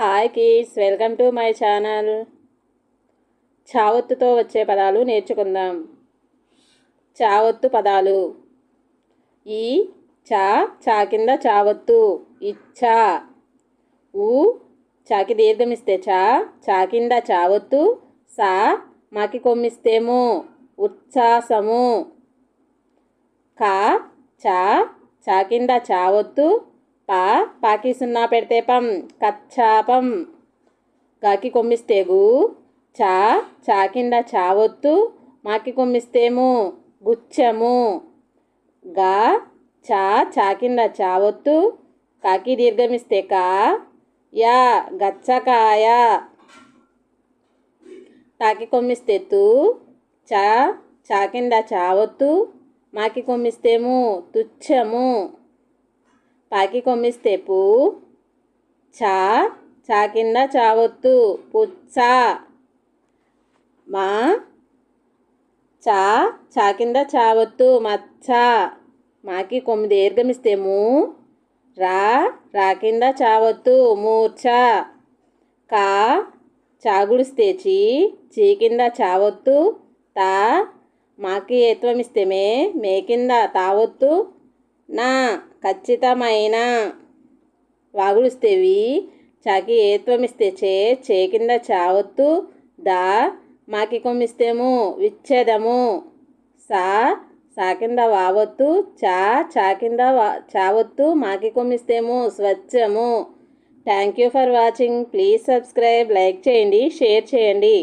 Hi kids welcome to my channel చావొత్తుతో వచ్చే పదాలు నేర్చుకుందాం. చావొత్తు పదాలు. ఈ చా చా కింద చావొత్తు. ఇచ్చా. ఊ చాకి దీర్ఘమిస్తే చా చా కింద చావొత్తు. సా మాకి కొమ్మిస్తేము. ఉత్సాసము కా చా చా కింద చావొత్తు. పా పాకి సున్నా పెడితే పం. కచ్చాపం. గాకి కొమ్మిస్తే గు చా. చా కింద చావొత్తు మాకి కొమ్మిస్తేము. గుచ్చము. గా. చా. చా కింద చావొత్తు కాకి దీర్ఘమిస్తే కా. యా. గచ్చకాయ తాకి కొమ్మిస్తే తు. చా. చా కింద చావొత్తు మాకి కొమ్మిస్తేము. తుచ్చము. పాకి కొమ్మిస్తే పూ చా చా కింద చావొత్తు పుచ్చ మా చా చా కింద చావొత్తు మచ్చ మాకి కొమ్మి దీర్ఘమిస్తేము రా రా కింద చావొత్తు మూర్ఛ కా చాగుడిస్తే చీ చీ కింద చావొత్తు తా మాకి ఏత్వమిస్తే మే మే కింద తావొత్తు నా ఖచ్చితమైన వాగుడుస్తేవి చాకి ఏత్వమిస్తే చే చే కింద చావొత్తు దా మాకి కొమ్మిస్తేము విచ్ఛేదము. సా సా కింద వావొత్తు చా చా కింద వా చావొత్తు మాకి కొమ్మిస్తేము స్వచ్ఛము. Thank you for watching. Please subscribe like చేయండి షేర్ చేయండి.